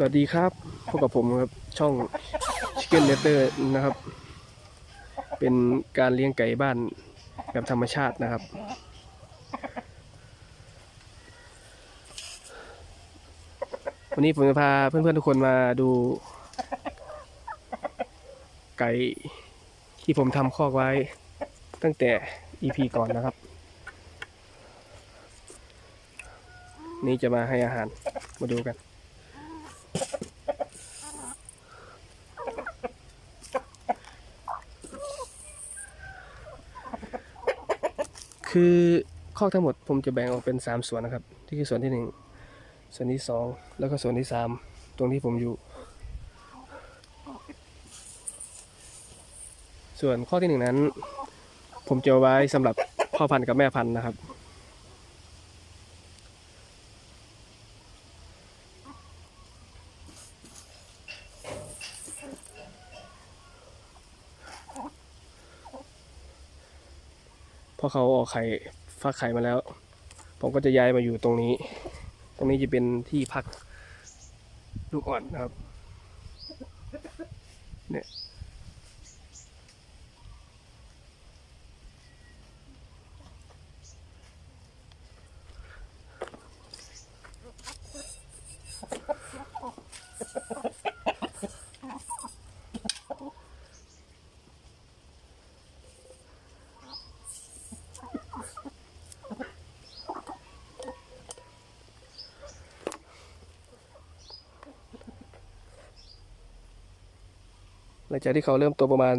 สวัสดีครับพบกับผมครับช่อง Chicken Letter นะครับ เป็นการเลี้ยงไก่บ้านแบบธรรมชาตินะครับ วันนี้ผมจะพาเพื่อนๆทุกคนมาดู ไก่ที่ผมทำคอกไว้ตั้งแต่ EP ก่อนนะครับ นี่จะมาให้อาหารมาดูกัน คือคอกทั้งหมดผมจะแบ่งออกเป็น 3 ส่วนนะครับ ที่คือส่วนที่ 1 ส่วนที่ 2 แล้วก็ส่วนที่ 3 ตรงที่ผมอยู่ ส่วนข้อที่หนึ่งนั้น ผมจะไว้สำหรับพ่อพันธุ์กับแม่พันธุ์นะครับ พอเขาออกไข่ฟักไข่มาแล้ว ผมก็จะย้ายมาอยู่ตรงนี้ ตรงนี้จะเป็นที่พักลูกอ่อนนะครับเนี่ย หลังจากที่เขาเริ่มโตประมาณ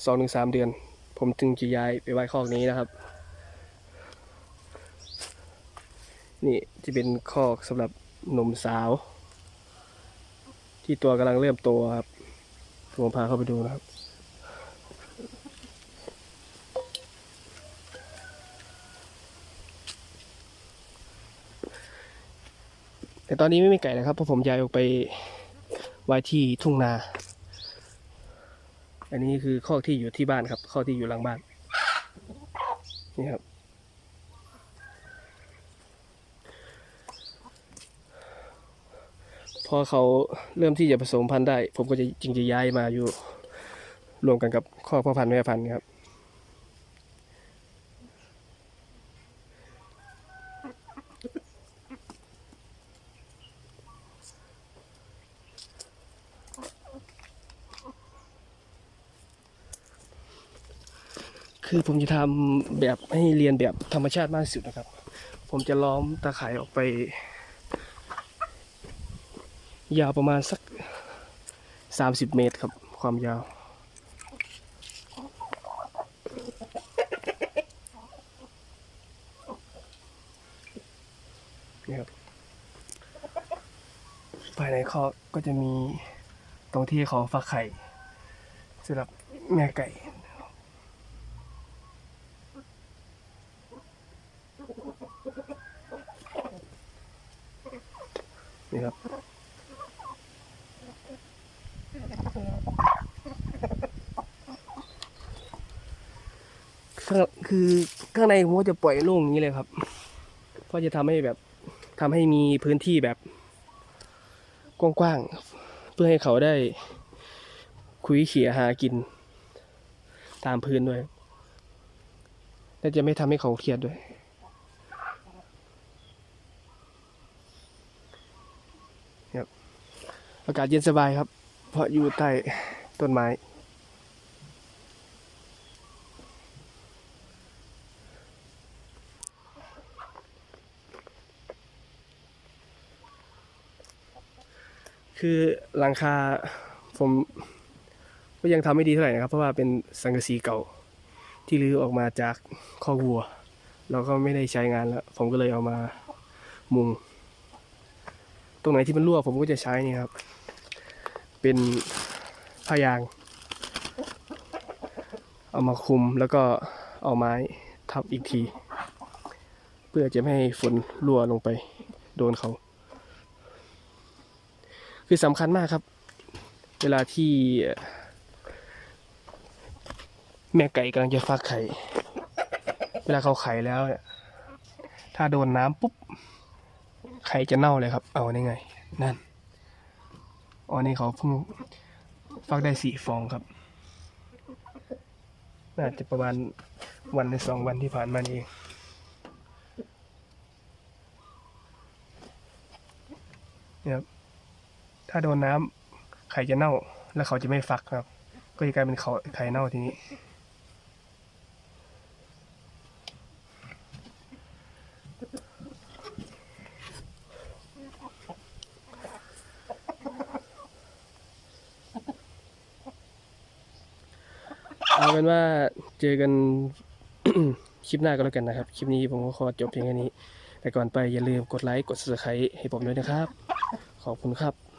2-3 เดือน ผมจึงจะย้ายไปไว้คอกนี้นะครับ นี่จะเป็นคอกสำหรับหนุ่มสาว ที่ตัวกำลังเริ่มโตครับผมพาเข้าไปดูนะครับแต่ตอนนี้ไม่มีไก่นะครับเพราะผมย้ายออกไปไว้ที่ทุ่งนา อันนี้คือข้อที่อยู่ที่บ้านครับข้อที่อยู่หลังบ้าน นี่ครับ พอเขาเริ่มที่จะผสมพันธุ์ได้ ผมก็จะจึงจะย้ายมาอยู่รวมกันกับข้อพ่อพันธุ์แม่พันธุ์ครับ คือผมจะทำแบบให้เรียนแบบธรรมชาติมากที่สุดนะครับ ผมจะล้อมตาข่ายออกไป ยาวประมาณสัก 30 เมตรครับ ความยาวนี่ครับภายในคอกก็จะมีตรงที่เขาฟักไข่สำหรับแม่ไก่ ครับคือข้างในผมก็จะปล่อยโล่งอย่างนี้เลยครับเพราะจะทำให้แบบทำให้มีพื้นที่แบบกว้างๆ เพื่อให้เขาได้คุยเขี่ยหากิน ตามพื้นด้วย และจะไม่ทำให้เขาเครียดด้วย อากาศเย็นสบายครับ เพราะอยู่ใต้ต้นไม้ คือหลังคาผมก็ยังทำไม่ดีเท่าไหร่นะครับ เพราะว่าเป็นสังกะสีเก่าที่รื้อออกมาจากคอกวัว เราก็ไม่ได้ใช้งานแล้ว ผมก็เลยเอามามุง ตรงไหนที่มันรั่วผมก็จะใช้นี่ครับ เป็นผ้ายาง เอามาคุมแล้วก็เอาไม้ทับอีกที เพื่อจะไม่ให้ฝนรั่วลงไปโดนเขา คือสำคัญมากครับ เวลาที่แม่ไก่กำลังจะฟักไข่ เวลาเขาไข่แล้วเนี่ย ถ้าโดนน้ำปุ๊บ ไข่จะเน่าเลยครับ เอาได้ไง นั่นอ๋อนี่เขาเพิ่งฟักได้สี่ฟองครับ น่าจะประมาณวันหรือสองวันที่ผ่านมานี่เองนี่ยครับถ้าโดนน้ำไข่จะเน่า แล้วเขาจะไม่ฟักครับ ก็จะกลายเป็นเขาไข่เน่าทีนี้ เอาเป็นว่าเจอกันคลิปหน้าก็แล้วกันนะครับ คลิปนี้ผมก็ขอจบเพียงแค่นี้ แต่ก่อนไปอย่าลืมกดไลค์ กด subscribe ให้ผมด้วยนะครับ ขอบคุณครับ